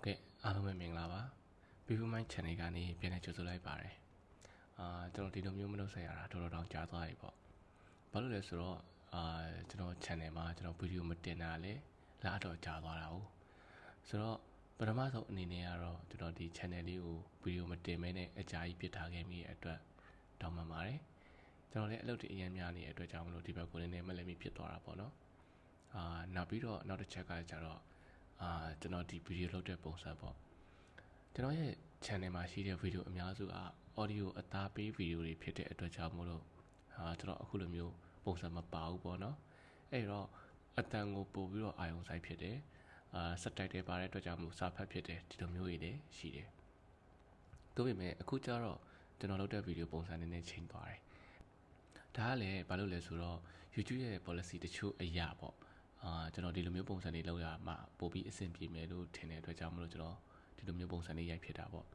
ဟုတ်ကဲ့အားလုံးပဲမင်္ဂလာပါ People Mind Channel ကနေပြန်လည်ကြိုဆိုလိုက်ပါတယ်အာကျွန်တော်ဒီလိုမျိုးမလုပ်ဆက်ရတာတော်တော်တောင်ကြာသွားပြီပေါ့ဘာလို့လဲဆိုတော့အာကျွန်တော် channel မှာကျွန်တော်ဗီဒီယိုမတင်တာလေလာတော့ကြာသွားတာ哦ဆိုတော့ပထမဆုံးအနေနဲ့ကတော့ကျွန်တော်ဒီ channel လေးကိုဗီဒီယိုမတင်မဲနဲ့အကြာကြီးပြစ်ထားခဲ့မိတဲ့အတွက်တောင်းပန်ပါတယ်ကျွန်တော်လည်းအလုပ်တွေအရင်များနေတဲ့အတွက်ကြောင့်မလို့ဒီဘက်ကိုလည်းနည်းမလဲမိဖြစ်သွားတာပေါ့နော်အာနောက်ပြီးတော့နောက်တစ်ချက်ကကျတော့ အာကျွန်တော်ဒီဗီဒီယိုလုပ်တဲ့ပုံစံပေါ့ကျွန်တော်ရဲ့ channel မှာရှိတဲ့ဗီဒီယိုအများစုက audio အသားပေးဗီဒီယိုတွေဖြစ်တဲ့အတွက်ကြောင့်မို့လို့အာကျွန်တော်အခုလိုမျိုးပုံစံမပါဘူးပေါ့နော်အဲ့တော့အတန်ကိုပို့ပြီးတော့အာယုံဆိုင်ဖြစ်တယ်အာ subtitle ပါတဲ့အတွက်ကြောင့်မို့စာဖတ်ဖြစ်တယ်ဒီလိုမျိုးတွေလည်းရှိတယ်ဒါပေမဲ့အခုကျတော့ကျွန်တော်လုပ်တဲ့ဗီဒီယိုပုံစံနည်းနည်းချိန်သွားတယ်ဒါကလည်းဘာလို့လဲဆိုတော့ YouTube ရဲ့ policy တချို့အရာပေါ့ အာကျွန်တော်ဒီလိုမျိုးပုံစံတွေလုပ်ရမှာပို့ပြီးအဆင်ပြေမယ်လို့ထင်တဲ့အတွက်ကြောင့်မလို့ကျွန်တော်ဒီလိုမျိုးပုံစံလေးရိုက်ဖြစ်တာပေါ့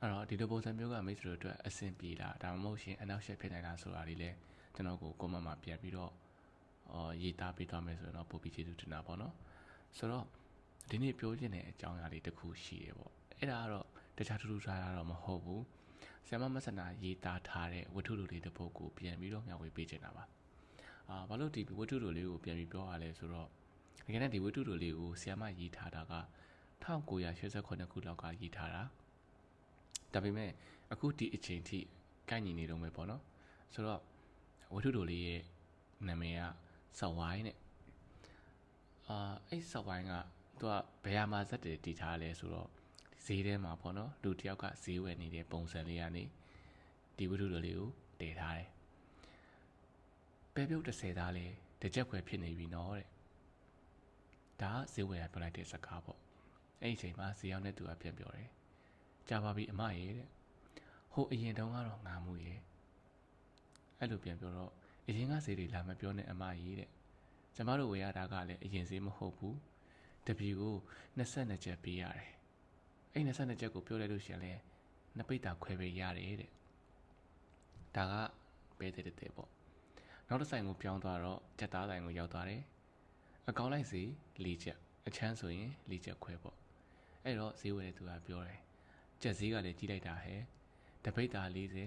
အဲ့တော့ဒီလိုပုံစံမျိုးကမိတ်ဆွေတို့အတွက်အဆင်ပြေတာဒါမှမဟုတ်ရှင်အနောက်ရှက်ဖြစ်နေတာဆိုတာလေးလဲကျွန်တော်ကို comment မှာပြန်ပြီးတော့အော်ရေးသားပေးသွားမယ်ဆိုတော့ပို့ပြီးကျေးဇူးတင်တာပေါ့နော်ဆိုတော့ဒီနေ့ပြောချင်တဲ့အကြောင်းအရာလေးတစ်ခုရှိတယ်ပေါ့အဲ့ဒါကတော့တခြားထူးထူးခြားခြားတော့မဟုတ်ဘူးဆ iam မဆန္ဒရေးသားထားတဲ့ဝတ္ထုလိုလေးတစ်ပုဒ်ကိုပြန်ပြီးတော့မျှဝေပေးချင်တာပါ အာဘာလို့ဒီဝတ္ထုလိုလေးကိုပြန်ပြီးပြောရလဲဆိုတော့ဒီကနေ့ဒီဝတ္ထုလိုလေးကိုဆ iam မရေးထားတာက1989ခုလောက်ကရေးထားတာဒါပေမဲ့အခုဒီအချိန်ထိကိုက်ညီနေတော့မယ်ပေါ့နော်ဆိုတော့ဝတ္ထုလိုလေးရဲ့နာမည်ကစဝိုင်းနဲ့အာအဲ့စဝိုင်းကသူကဘယ်မှာဇက်တယ်တည်ထားလဲဆိုတော့ဈေးထဲမှာပေါ့နော်လူတယောက်ကဈေးဝယ်နေတဲ့ပုံစံလေးကနေဒီဝတ္ထုလိုလေးကိုတည်ထားတယ် ပဲပြုတ်30သားလေးတစ်ချက်ခွဲဖြစ်နေပြီနော်တဲ့ဒါကဈေးဝယ်ရပြောလိုက်တဲ့စကားပေါ့အဲ့ဒီအချိန်မှာဈေးရောက်တဲ့သူကပြန်ပြောတယ်ကြာပါပြီအမရေတဲ့ဟိုအရင်တုန်းကတော့ငာမှုရေအဲ့လိုပြန်ပြောတော့အရင်ကဈေးတွေလာမပြောနဲ့အမရေတဲ့ကျမတို့ဝယ်ရတာကလည်းအရင်ဈေးမဟုတ်ဘူးတပီကို22ချက်ပေးရတယ်အဲ့22ချက်ကိုပြောလိုက်လို့ရှိရင်လည်းနှစ်ပိတ်တာခွဲပေးရတယ်တဲ့ဒါကပဲတဲ့တဲ့ပေါ့ နောက်တစ်ဆိုင်ကိုပြောင်းသွားတော့ကြက်သားဆိုင်ကိုရောက်သွားတယ်အကောင်လိုက်စီ၄ချက်အချမ်းဆိုရင်၄ချက်ခွဲပေါ့အဲ့တော့ဈေးဝယ်တဲ့သူကပြောတယ်ကြက်ဈေးကလည်းကြီးလိုက်တာဟဲ့တပိတ်တာ40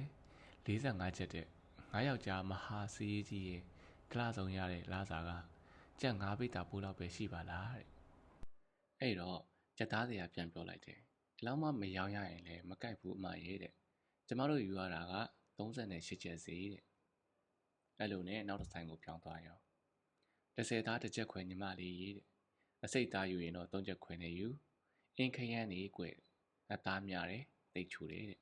45ချက်တဲ့ငါးယောက်ကြားမဟာစီးကြီးရဲ့ကလာဆောင်ရတဲ့လာစာကကြက်၅ပိတ်တာပိုးလောက်ပဲရှိပါလားတဲ့အဲ့တော့ကြက်သားတွေကပြန်ပြောလိုက်တယ်ဒီလောက်မှမရောင်းရရင်လည်းမကြိုက်ဘူးအမရဲ့တဲ့ကျမတို့ယူရတာက38ချက်ဈေးတဲ့ အဲ့လိုနဲ့နောက်တစ်ဆိုင်ကိုပြောင်းသွားရော30သားတစ်ချက်ခွဲညီမလေးရေးတဲ့အစိတ်သားယူရင်တော့3ချက်ခွဲနဲ့ယူအင်းခရမ်းနေကွယ်အသားများတယ်တိတ်ချူတယ်တဲ့အဲ့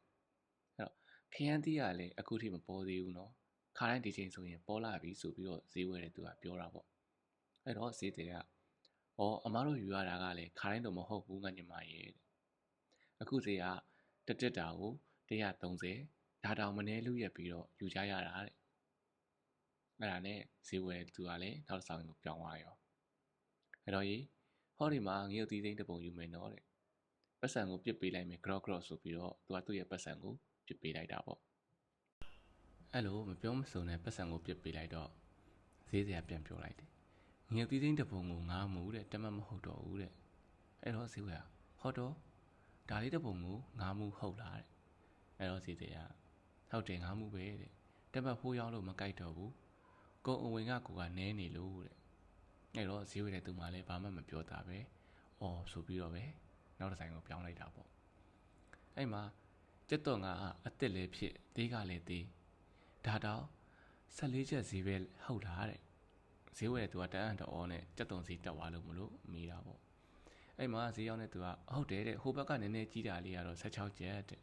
တော့ခရမ်းသီးကလည်းအခုထိမပေါ်သေးဘူးနော်ခါတိုင်းဒီချိန်ဆိုရင်ပေါ်လာပြီဆိုပြီးတော့ဈေးဝယ်တဲ့သူကပြောတာပေါ့အဲ့တော့ဈေးတွေကဩအမားတို့ယူရတာကလည်းခါတိုင်းတော့မဟုတ်ဘူးငါညီမရဲ့တဲ့အခုဈေးကတက်တက်တာကို130ဒါတောင်မနေလူရက်ပြီးတော့ယူကြရတာတဲ့ အဲ့ဒါနဲ့ဈေးဝယ်သူကလည်းနောက်တစ်ဆောင်ကိုပြောင်းသွားရောအဲ့တော့ကြီးဟောဒီမှာငရုတ်သီးသိန်းတစ်ပုံယူမယ်နော်တဲ့ပတ်စံကိုပြစ်ပေးလိုက်မယ် grow grow ဆိုပြီးတော့သူကသူ့ရဲ့ပတ်စံကိုပြစ်ပေးလိုက်တာပေါ့အဲ့လိုမပြောမစုံတဲ့ပတ်စံကိုပြစ်ပေးလိုက်တော့ဈေးစရာပြန်ပြောလိုက်တယ်ငရုတ်သီးသိန်းတစ်ပုံကိုငားမှုတဲ့တမတ်မဟုတ်တော့ဘူးတဲ့အဲ့တော့ဈေးဝယ်ဟောတော့ဒါလေးတစ်ပုံကိုငားမှုဟုတ်လားတဲ့အဲ့တော့ဈေးတွေကဟုတ်တယ်ငားမှုပဲတဲ့တမတ်ဖိုးရောက်လို့မကြိုက်တော့ဘူး ကိုအဝင်ကကိုကနဲနေလို့တဲ့အဲ့တော့ဈေးဝယ်တဲ့သူမှလည်းဘာမှမပြောတာပဲအော်ဆိုပြီးတော့ပဲနောက်တစ်ဆိုင်ကိုပြောင်းလိုက်တာပေါ့အဲ့မှာကျက်တော့ငါအစ်စ်လည်းဖြစ်သေးကလည်းသေးဒါတော့14ချက်ဈေးပဲဟုတ်လားတဲ့ဈေးဝယ်တဲ့သူကတန်းအံတော်နဲ့ကျက်တုံဈေးတက်သွားလို့မလို့မိတာပေါ့အဲ့မှာဈေးရောက်တဲ့သူကဟုတ်တယ်တဲ့ဟိုဘက်ကနည်းနည်းကြီးတာလေးကတော့16ချက်တဲ့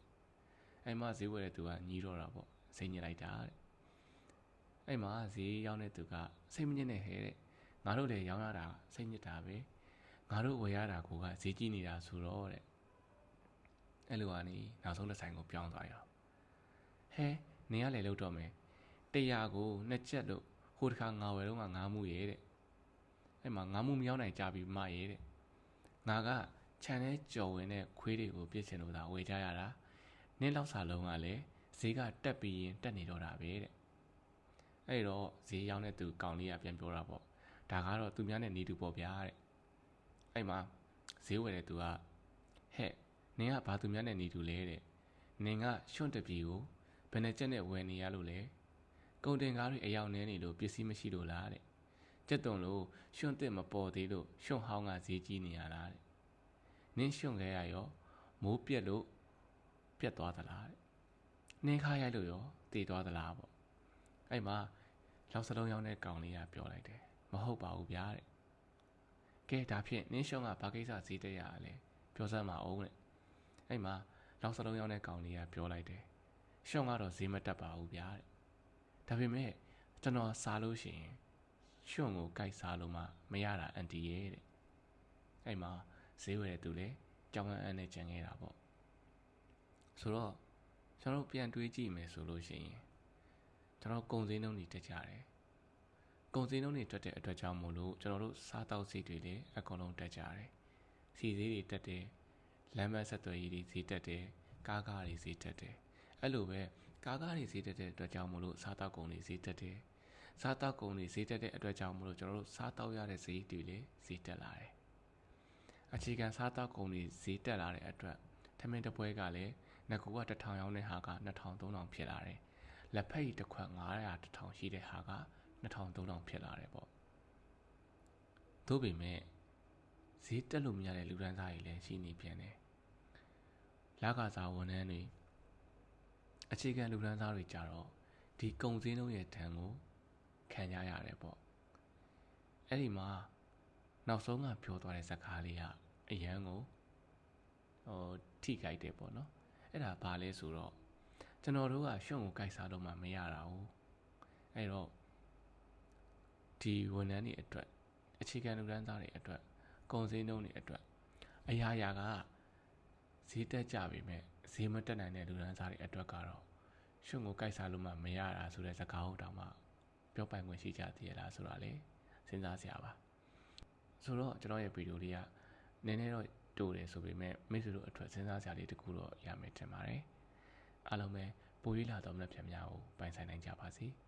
အဲ့မှာဈေးဝယ်တဲ့သူကညီးတော့တာပေါ့စိတ်ညစ်လိုက်တာတဲ့ အဲ့မှာဈေးရောက်တဲ့သူကစိတ်မညစ်နဲ့ဟဲ့တဲ့ငါတို့လည်းရောင်းရတာစိတ်ညစ်တာပဲငါတို့ဝယ်ရတာကိုကဈေးကြီးနေတာဆိုတော့တဲ့အဲ့လိုကနေနောက်ဆုံးတစ်ဆိုင်ကိုပြောင်းသွားရောဟဲနေရလေလို့တော့မယ်တရားကိုနှစ်ချက်လို့ဟိုတခါငါဝယ်တော့ငါငားမှုရဲ့တဲ့အဲ့မှာငားမှုမရောက်နိုင်ကြပြီမရဲ့တဲ့ငါကခြံထဲကြော်ဝင်တဲ့ခွေးတွေကိုပြစ်ချင်လို့သာဝယ်ကြရတာနင်းလောက်စာလုံးကလည်းဈေးကတက်ပြီးရင်တက်နေတော့တာပဲတဲ့ အဲ့တော့ဈေးရောက်တဲ့သူကောင်လေးကပြန်ပြောတာပေါ့ဒါကတော့သူများနဲ့နေတူပေါ့ဗျာတဲ့အဲ့မှာဈေးဝယ်တဲ့သူကဟဲ့နင်ကဘာသူများနဲ့နေတူလဲတဲ့နင်ကရွှွန့်တပြီကိုဘယ်နဲ့ချက်နဲ့ဝယ်နေရလို့လဲကုန်တင်ကားတွေအယောင်နေနေလို့ပစ္စည်းမရှိလို့လားတဲ့ကျက်တုံလို့ရွှွန့်တစ်မပေါ်သေးလို့ရွှွန့်ဟောင်းကဈေးကြီးနေရလားတဲ့နင်းရွှွန့်ခဲ့ရရောမိုးပြက်လို့ပြက်သွားသလားတဲ့နင်းခါရိုက်လို့ရောတည်သွားသလားပေါ့အဲ့မှာ လောက်စလုံးရောင်းတဲ့ကောင်လေးကပြောလိုက်တယ်မဟုတ်ပါဘူးဗျာတဲ့ကဲဒါဖြင့်နင်းရှုံးကဘာကိစ္စဈေးတက်ရလဲပြောစမ်းပါအောင်တဲ့အဲ့မှာလောက်စလုံးရောင်းတဲ့ကောင်လေးကပြောလိုက်တယ်ရှုံးကတော့ဈေးမတက်ပါဘူးဗျာတဲ့ဒါပေမဲ့ကျွန်တော်စားလို့ရှိရင်ရှုံးကိုကြိုက်စားလို့မှမရတာအန်တီရဲ့တဲ့အဲ့မှာဈေးဝယ်တဲ့သူလည်းကြောင်းအန်းနဲ့ကြံခဲ့တာပေါ့ဆိုတော့ကျွန်တော်ပြန်တွေးကြည့်မယ်ဆိုလို့ရှိရင် ကျွန်တော်ကုံစင်းနှုန်းတွေတက်ကြတယ်ကုံစင်းနှုန်းတွေတက်တဲ့အတွက်ကြောင့်မို့လို့ကျွန်တော်တို့စားတောက်စီတွေလည်းအကုန်လုံးတက်ကြတယ်စီစည်းတွေတက်တယ်လမ်းမဆက်သွယ်ရေးတွေဈေးတက်တယ်ကားကားတွေဈေးတက်တယ်အဲ့လိုပဲကားကားတွေဈေးတက်တဲ့အတွက်ကြောင့်မို့လို့စားတောက်ကုန်တွေဈေးတက်တယ်စားတောက်ကုန်တွေဈေးတက်တဲ့အတွက်ကြောင့်မို့လို့ကျွန်တော်တို့စားတောက်ရတဲ့ဈေးတွေလည်းဈေးတက်လာတယ်အခြေခံစားတောက်ကုန်တွေဈေးတက်လာတဲ့အတွက်ထမင်းတပွဲကလည်းငကူက1000ရောင်းတဲ့ဟာက2000 3000ဖြစ်လာတယ် လက်ဖက်ရည်တစ်ခွက်900 1000ရှိတဲ့ဟာက2000 3000ဖြစ်လာတယ်ပေါ့သို့ပေမဲ့ဈေးတက်လို့မရတဲ့လူဒန်းစားတွေလည်းရှိနေပြန်တယ်လကစားဝန်ထမ်းတွေအခြေခံလူဒန်းစားတွေကြတော့ဒီကုံစင်းလုံးရဲ့ထံကိုခံကြရတယ်ပေါ့အဲ့ဒီမှာနောက်ဆုံးကပြောသွားတဲ့ဇာတ်ကားလေးကအရန်ကိုဟိုထိကြိုက်တယ်ပေါ့နော်အဲ့ဒါဘာလဲဆိုတော့ ကျွန်တော်တို့ကရှုံကိုကြိုက်စားလို့မှမရတာဘူးအဲ့တော့ဒီဝန်ထမ်းတွေအတွက်အခြေခံလူတန်းသားတွေအတွက်ကုန်စည်နှုန်းတွေအတွက်အရာရာကဈေးတက်ကြပြီမဲ့ဈေးမတက်နိုင်တဲ့လူတန်းသားတွေအတွက်ကတော့ရှုံကိုကြိုက်စားလို့မှမရတာဆိုတဲ့စကားဟုတ်တောင်မှပြောပိုင်ခွင့်ရှိကြသေးရလားဆိုတာလေစဉ်းစားစရာပါဆိုတော့ကျွန်တော်ရဲ့ဗီဒီယိုလေးကနည်းနည်းတော့တိုးတယ်ဆိုပေမဲ့မိတ်ဆွေတို့အတွက်စဉ်းစားစရာလေးတခုတော့ရမယ်ထင်ပါတယ် အားလုံးပဲပိုးရလာတော့မလက်ဖြတ်များကိုပိုင်ဆိုင်နိုင်ကြပါစေ။